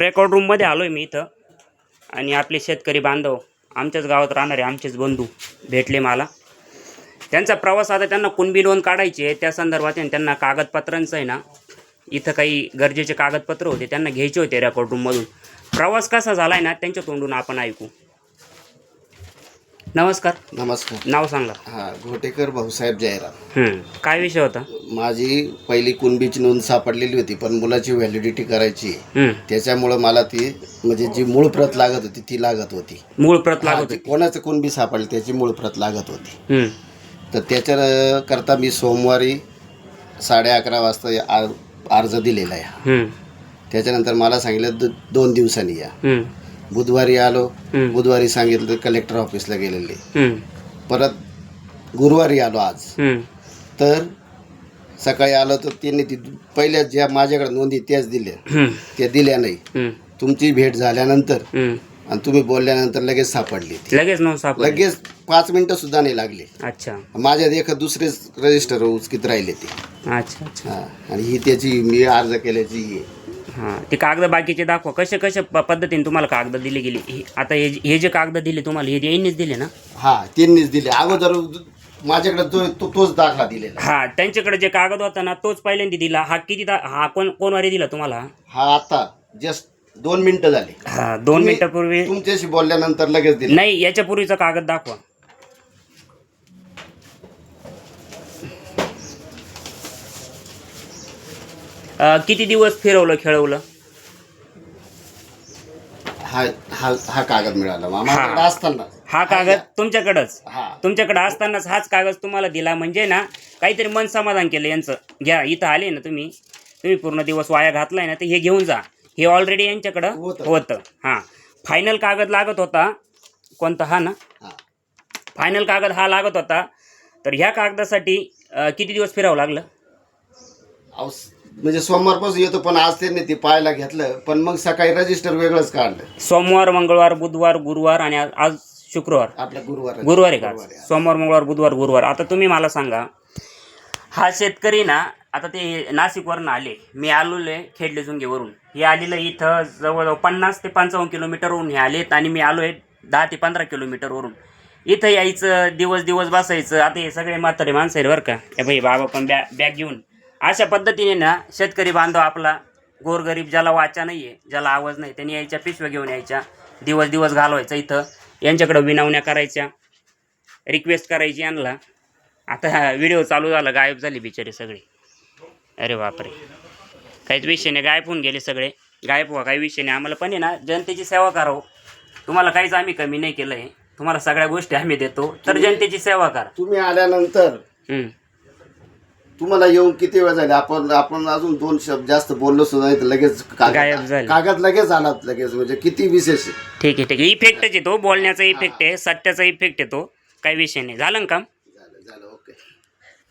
Record रूममध्ये आलो आहे मी इथं. आणि आपले शेतकरी बांधव आमच्याच गावात राहणारे आमचेच बंधू भेटले मला. त्यांचा प्रवास आता त्यांना कुणबी लोन काढायचे त्या संदर्भात त्यांना कागदपत्रांचं आहे ना इथं काही गरजेचे कागदपत्र होते त्यांना घ्यायचे होते रेकॉर्ड रूममधून प्रवास कसा झाला आहे ना त्यांच्या तोंडून आपण ऐकू. नमस्कार नमस्कार नाव सांगा हा घोटेकर भाऊसाहेब जयराम हं. काय विषय होता माझी पहिली कुणबीची नोंद सापडलेली होती पण मुलाची व्हॅलिडिटी करायची आहे. हं. त्याच्यामुळं मला ती म्हणजे जी मूळ प्रत लागत होती ती लागत होती मूळ प्रत हा, लागत ती कोणाचं कुणबी सापडली त्याची मूळ प्रत लागत होती होती हं. तर त्याच्या करता मी सोमवारी साडे अकरा वाजता या आर- अर्ज दिलेला आहे हं. त्याच्यानंतर मला सांगितलं दो- दोन दिवसांनी या हं. बुधवारी आलो. बुधवारी सांगितलं कलेक्टर ऑफिसला गेलेले. परत गुरुवारी आलो आज. तर सकाळी आलो तर त्यांनी ती पहिल्या ज्या माझ्याकडे नोंदी त्याच दिल्या. त्या दिल्या नाही. तुमची भेट झाल्यानंतर. आणि तुम्ही बोलल्यानंतर लगेच सापडली. लगेच लगेच पाच मिनिटं सुद्धा नाही लागली अच्छा माझ्या एक दुसरेच रजिस्टर उचकीत राहिले ते अच्छा अच्छा आणि ही त्याची मी अर्ज केल्याची ही ते कागद बाकीचे दाखवा. कशा प- पद्धतीने तुम्हाला कागद दिली गेली? हे- आता हे जे- हे जे कागद दिले तुम्हाला हे यांनीच दिले ना? हा त्यांनीच दिले. अगोदर माझ्याकडे तो तो- तोच दाखला दिलेला. हा त्यांच्याकडे जे कागद होता ना तोच पहिल्यांदा दिला. हा किती दा हा कोण कोण वारी दिला तुम्हाला? हा आता जस्ट दोन मिनिटं झाली. हा दोन मिनिटापूर्वी तुमच्याशी बोलल्यानंतर लगेच दिले. नाही याच्या पूर्वीचा कागद दाखवा. किती दिवस फिरवलं खेळवलं? हा हा हा कागद मिळाला असताना. हा कागद तुमच्याकडंच? हा. तुमच्याकडे असतानाच हाच कागद तुम्हाला दिला. म्हणजे ना काहीतरी मन समाधान केलं यांचं. घ्या इथं आले ना तुम्ही. तुम्ही पूर्ण दिवस वाया घातलाय ना तर हे घेऊन जा. हे ऑलरेडी यांच्याकडं होतं. होतं. हां. फायनल कागद लागत होता. कोणता हा ना? हा. फायनल कागद हा लागत होता. तर ह्या कागदासाठी अं, किती दिवस फिरावं लागलं? अहो, स- म्हणजे सोमवारपासून येतो पण आज त्यांनी ते पाहायला घेतलं पण मग सकाळी रजिस्टर वेगळंच काढलं. सोमवार मंगळवार बुधवार गुरुवार आणि आज आज शुक्रवार. आपल्या गुरुवार. गुरुवार आहे का? आज? आहे. सोमवार मंगळवार बुधवार गुरुवार. आता तुम्ही मला सांगा हा शेतकरी ना आता ते नाशिकवरून आले. मी आलोले खेडले जुंगेवरून हे आलेलं इथं जवळजवळ पन्नास ते पंचावन्न किलोमीटरवरून हे आलेत आणि मी आलो आहे दहा ते पंधरा किलोमीटरवरून. इथं यायचं दिवस दिवस बसायचं. आता हे सगळे म्हातारे माणसं आहेत बरं का. हे भाई बाबा पण बॅ बॅग घेऊन. अशा पद्धतीने ना शेतकरी बांधव आपला गोरगरीब ज्याला वाचा नाही आहे ज्याला आवाज नाही त्यांनी यायच्या पिशव्या घेऊन यायच्या दिवस दिवस घालवायचं इथं. यांच्याकडं विनवण्या करायच्या रिक्वेस्ट करायची यांना. आता हा व्हिडिओ चालू झाला गायब झाले बिचारे सगळे. अरे बापरे. काहीच विषय नाही गायब होऊन गेले सगळे. गायब व्हा काही विषय नाही. आम्हाला पण आहे ना जनतेची सेवा करावं. तुम्हाला काहीच आम्ही कमी नाही केलं आहे तुम्हाला सगळ्या गोष्टी आम्ही देतो. तर जनतेची सेवा करा. तुम्ही आल्यानंतर हम्म. तुम्हाला येऊन किती वेळ झाले? आपण आपण अजून दोन शब्द जास्त बोललो सुद्धा नाही तर लगेच कागद- गायब झाले. कागद लगेच आला लगेच म्हणजे किती विशेष आहे. ठीक आहे ठीक आहे. इफेक्टच येतो बोलण्याचा इफेक्ट आहे सत्याचा इफेक्ट येतो. काही विषय नाही. झालं ना काम?